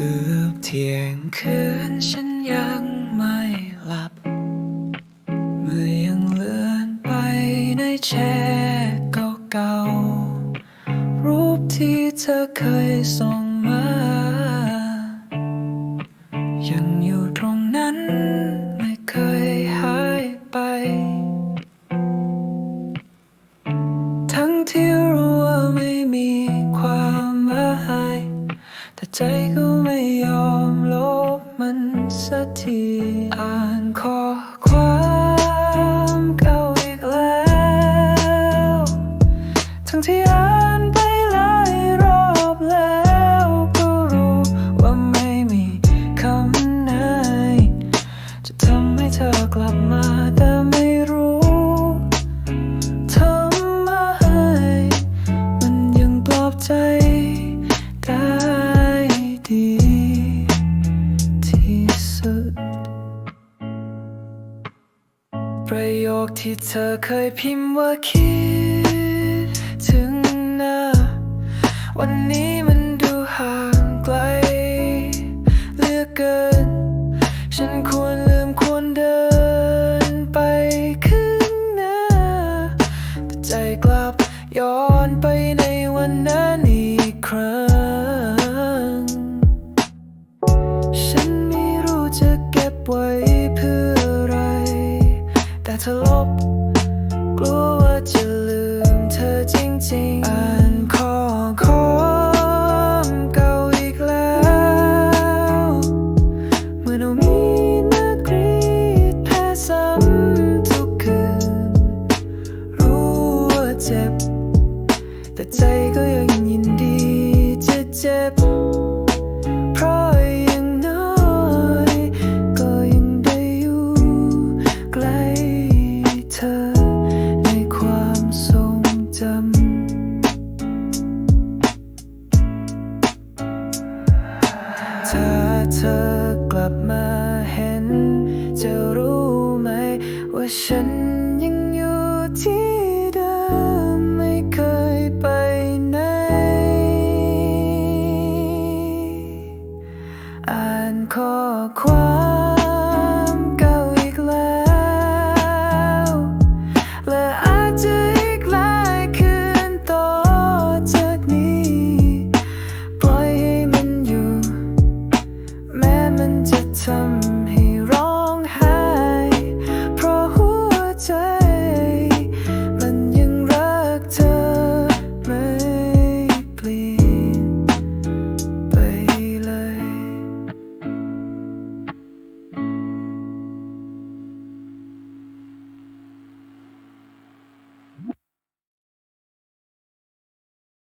เกือบเที่ยงคืนฉันยังไม่หลับ เมื่อยังเลื่อนไปในแชทเก่าๆรูปที่เธอเคยส่งมา ยังอยู่ตรงนั้นไม่เคยหายไป ทั้งที่รู้ว่าไม่มีความหมายแต่ใจก็ สักทีอ่านข้อความเก่าอีกแล้ว ทั้งที่อ่านไปหลายรอบแล้วก็รู้ว่าไม่มีคำไหน จะทำให้เธอกลับมาแต่ไม่รู้ทำไมมันยังปลอบใจ ประโยคที่เธอเคยพิมพ์ว่าคิดถึงนะวันนี้มันดูห่างไกลเหลือเกิน ฉันควรลืมควรเดินไปข้างหน้าแต่ใจกลับย้อนไป ลบ กลัวว่าจะลืมเธอจริงๆ อ่านข้อความเก่าอีกแล้วเหมื่อเรามีนักกรีดแพ้ซ้ำทุกคืน รู้ว่าเจ็บ แต่ใจก็ยังยินดีจะเจ็บ เธอกลับมาเห็น จะรู้ไหม ว่าฉันยังอยู่ที่เดิมไม่เคยไปไหน อ่านข้อความ determined.